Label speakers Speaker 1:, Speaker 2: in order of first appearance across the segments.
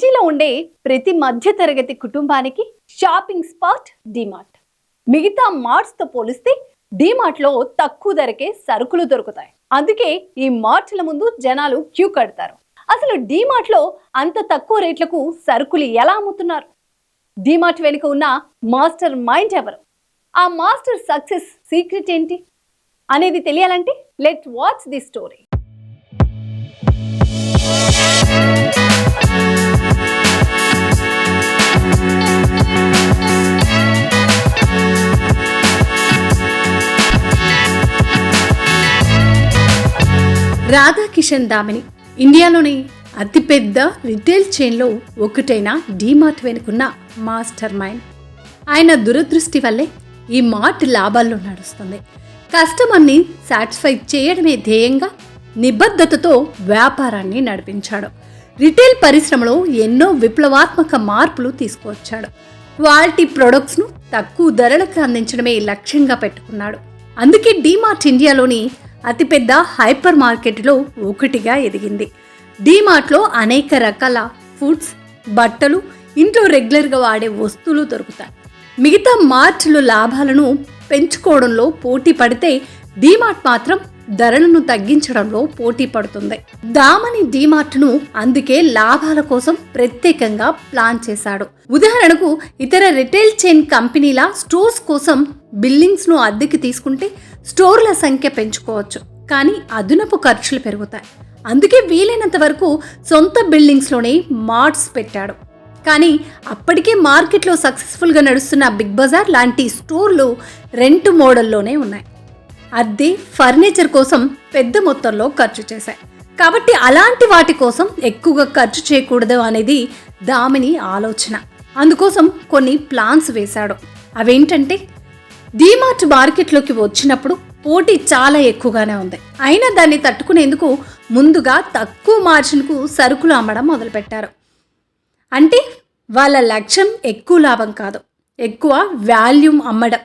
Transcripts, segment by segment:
Speaker 1: సిటీలో ఉండే ప్రతి మధ్యతరగతి కుటుంబానికి షాపింగ్ స్పాట్ డిమార్ట్. మిగతా మార్ట్స్తో పోలిస్తే డిమార్ట్లో తక్కువ ధరకే సరుకులు దొరుకుతాయి. అందుకే ఈ మార్ట్ల ముందు జనాలు క్యూ కడతారు. అసలు డిమార్ట్లో అంత తక్కువ రేట్లకు సరుకులు ఎలా అమ్ముతున్నారు? డిమార్ట్ వెనుక ఉన్న మాస్టర్ మైండ్ ఎవరు? ఆ మాస్టర్ సక్సెస్ సీక్రెట్ ఏంటి? అనేది తెలియాలంటే let watch the story. Radhakishan Damani. ఇండియాలోని అతిపెద్ద రిటైల్ చైన్లో ఒకటైన డీమార్ట్ వెనుకున్న మాస్టర్ మైండ్. ఆయన దురదృష్టి వల్లే ఈ మార్ట్ లాభాల్లో నడుస్తుంది. కస్టమర్ని సాటిస్ఫై చేయడమే ధ్యేయంగా నిబద్ధతతో వ్యాపారాన్ని నడిపించాడు. రిటైల్ పరిశ్రమలో ఎన్నో విప్లవాత్మక మార్పులు తీసుకువచ్చాడు. క్వాలిటీ ప్రొడక్ట్స్ను తక్కువ ధరలకు అందించడమే లక్ష్యంగా పెట్టుకున్నాడు. అందుకే డీమార్ట్ ఇండియాలోని అతిపెద్ద హైపర్ మార్కెట్లో ఒకటిగా ఎదిగింది. డీమార్ట్లో అనేక రకాల ఫుడ్స్ బట్టలు ఇంట్లో రెగ్యులర్గా వాడే వస్తువులు దొరుకుతాయి. మిగతా మార్ట్లు లాభాలను పెంచుకోవడంలో పోటీ పడితే డీమార్ట్ మాత్రం ధరలను తగ్గించడంలో పోటీ పడుతుంది. దామని డీమార్ట్ను అందుకే లాభాల కోసం ప్రత్యేకంగా ప్లాన్ చేశాడు. ఉదాహరణకు ఇతర రిటైల్ చైన్ కంపెనీల స్టోర్స్ కోసం బిల్డింగ్స్ను అద్దెకి తీసుకుంటే స్టోర్ల సంఖ్య పెంచుకోవచ్చు కానీ అదనపు ఖర్చులు పెరుగుతాయి. అందుకే వీలైనంత వరకు సొంత బిల్డింగ్స్లోనే మార్ట్స్ పెట్టాడు. కానీ అప్పటికే మార్కెట్లో సక్సెస్ఫుల్గా నడుస్తున్న బిగ్ బజార్ లాంటి స్టోర్లు రెంట్ మోడల్లోనే ఉన్నాయి. అద్దె ఫర్నిచర్ కోసం పెద్ద మొత్తంలో ఖర్చు చేశాయి. కాబట్టి అలాంటి వాటి కోసం ఎక్కువగా ఖర్చు చేయకూడదు అనేది దామిని ఆలోచన. అందుకోసం కొన్ని ప్లాన్స్ వేశాడు. అవేంటంటే డీమార్ట్ మార్కెట్లోకి వచ్చినప్పుడు పోటీ చాలా ఎక్కువగానే ఉంది. అయినా దాన్ని తట్టుకునేందుకు ముందుగా తక్కువ మార్జిన్కు సరుకులు అమ్మడం మొదలుపెట్టారు. అంటే వాళ్ళ లక్ష్యం ఎక్కువ లాభం కాదు ఎక్కువ వాల్యూమ్ అమ్మడం.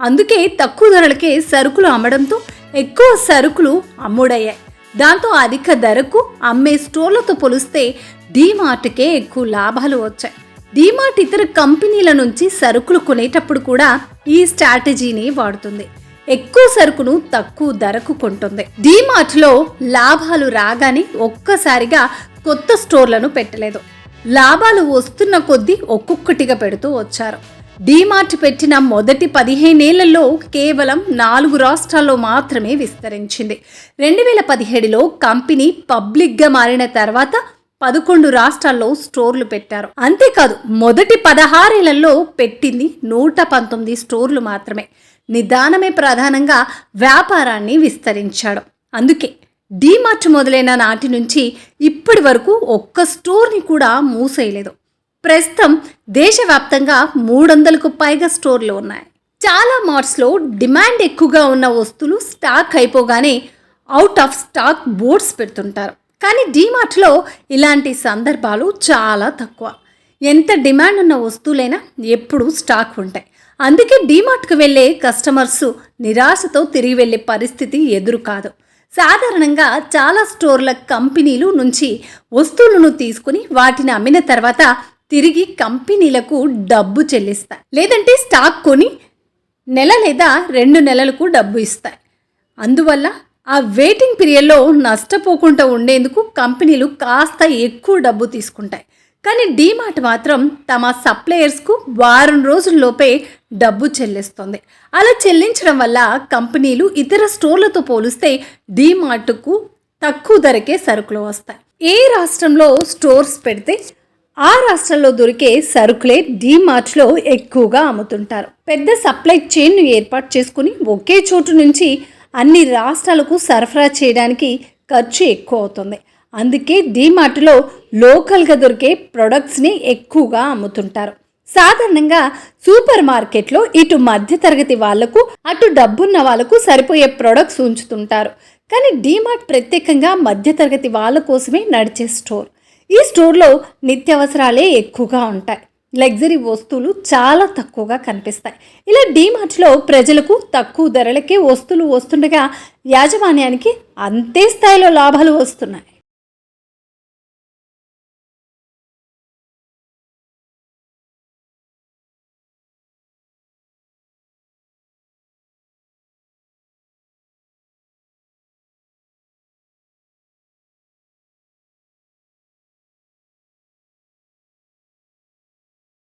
Speaker 1: అందుకే తక్కువ ధరలకే సరుకులు అమ్మడంతో ఎక్కువ సరుకులు అమ్ముడయ్యాయి. దాంతో అధిక ధరకు అమ్మే స్టోర్లతో పోలిస్తే డీమార్ట్కే ఎక్కువ లాభాలు వచ్చాయి. డీమార్ట్ ఇతర కంపెనీల నుంచి సరుకులు కొనేటప్పుడు కూడా ఈ స్ట్రాటజీని వాడుతుంది. ఎక్కువ సరుకును తక్కువ ధరకు కొంటుంది. డీమార్ట్లో లాభాలు రాగానే ఒక్కసారిగా కొత్త స్టోర్లను పెట్టలేదు. లాభాలు వస్తున్న కొద్దీ ఒక్కొక్కటిగా పెడుతూ వచ్చారు. డీమార్ట్ పెట్టిన మొదటి పదిహేనేళ్ళలో కేవలం నాలుగు రాష్ట్రాల్లో మాత్రమే విస్తరించింది. రెండు వేల పదిహేడులో కంపెనీ పబ్లిక్గా మారిన తర్వాత పదకొండు రాష్ట్రాల్లో స్టోర్లు పెట్టారు. అంతేకాదు మొదటి పదహారేళ్ళలో పెట్టింది నూట పంతొమ్మిది స్టోర్లు మాత్రమే. నిదానమే ప్రధానంగా వ్యాపారాన్ని విస్తరించాడు. అందుకే డీమార్ట్ మొదలైన నాటి నుంచి ఇప్పటి వరకు ఒక్క స్టోర్ని కూడా మూసేయలేదు. ప్రస్తుతం దేశవ్యాప్తంగా మూడు వందలకు పైగా స్టోర్లు ఉన్నాయి. చాలా మార్ట్స్లో డిమాండ్ ఎక్కువగా ఉన్న వస్తువులు స్టాక్ అయిపోగానే అవుట్ ఆఫ్ స్టాక్ బోర్డ్స్ పెడుతుంటారు. కానీ డీమార్ట్లో ఇలాంటి సందర్భాలు చాలా తక్కువ. ఎంత డిమాండ్ ఉన్న వస్తువులైనా ఎప్పుడూ స్టాక్ ఉంటాయి. అందుకే డీమార్ట్కి వెళ్ళే కస్టమర్స్ నిరాశతో తిరిగి వెళ్ళే పరిస్థితి ఎదురు కాదు. సాధారణంగా చాలా స్టోర్ల కంపెనీలు నుంచి వస్తువులను తీసుకుని వాటిని అమ్మిన తర్వాత తిరిగి కంపెనీలకు డబ్బు చెల్లిస్తాయి. లేదంటే స్టాక్ కొని నెల లేదా రెండు నెలలకు డబ్బు ఇస్తాయి. అందువల్ల ఆ వెయిటింగ్ పీరియడ్లో నష్టపోకుండా ఉండేందుకు కంపెనీలు కాస్త ఎక్కువ డబ్బు తీసుకుంటాయి. కానీ డీమార్ట్ మాత్రం తమ సప్లయర్స్కు వారం రోజుల్లోపే డబ్బు చెల్లిస్తుంది. అలా చెల్లించడం వల్ల కంపెనీలు ఇతర స్టోర్లతో పోలిస్తే డీమార్ట్కు తక్కువ ధరకే సరుకులు వస్తాయి. ఏ రాష్ట్రంలో స్టోర్స్ పెడితే ఆ రాష్ట్రంలో దొరికే సరుకులే డీమార్ట్లో ఎక్కువగా అమ్ముతుంటారు. పెద్ద సప్లై చైన్ను ఏర్పాటు చేసుకుని ఒకే చోటు నుంచి అన్ని రాష్ట్రాలకు సరఫరా చేయడానికి ఖర్చు ఎక్కువ అవుతుంది. అందుకే డీమార్ట్లో లోకల్గా దొరికే ప్రొడక్ట్స్ని ఎక్కువగా అమ్ముతుంటారు. సాధారణంగా సూపర్ మార్కెట్లో ఇటు మధ్యతరగతి వాళ్ళకు అటు డబ్బున్న వాళ్ళకు సరిపోయే ప్రొడక్ట్స్ ఉంచుతుంటారు. కానీ డీమార్ట్ ప్రత్యేకంగా మధ్యతరగతి వాళ్ళ కోసమే నడిచే స్టోర్. ఈ స్టోర్లో నిత్యావసరాలే ఎక్కువగా ఉంటాయి. లగ్జరీ వస్తువులు చాలా తక్కువగా కనిపిస్తాయి. ఇలా డీమార్ట్లో ప్రజలకు తక్కువ ధరలకే వస్తువులు వస్తుండగా యాజమాన్యానికి అంతే స్థాయిలో లాభాలు వస్తున్నాయి.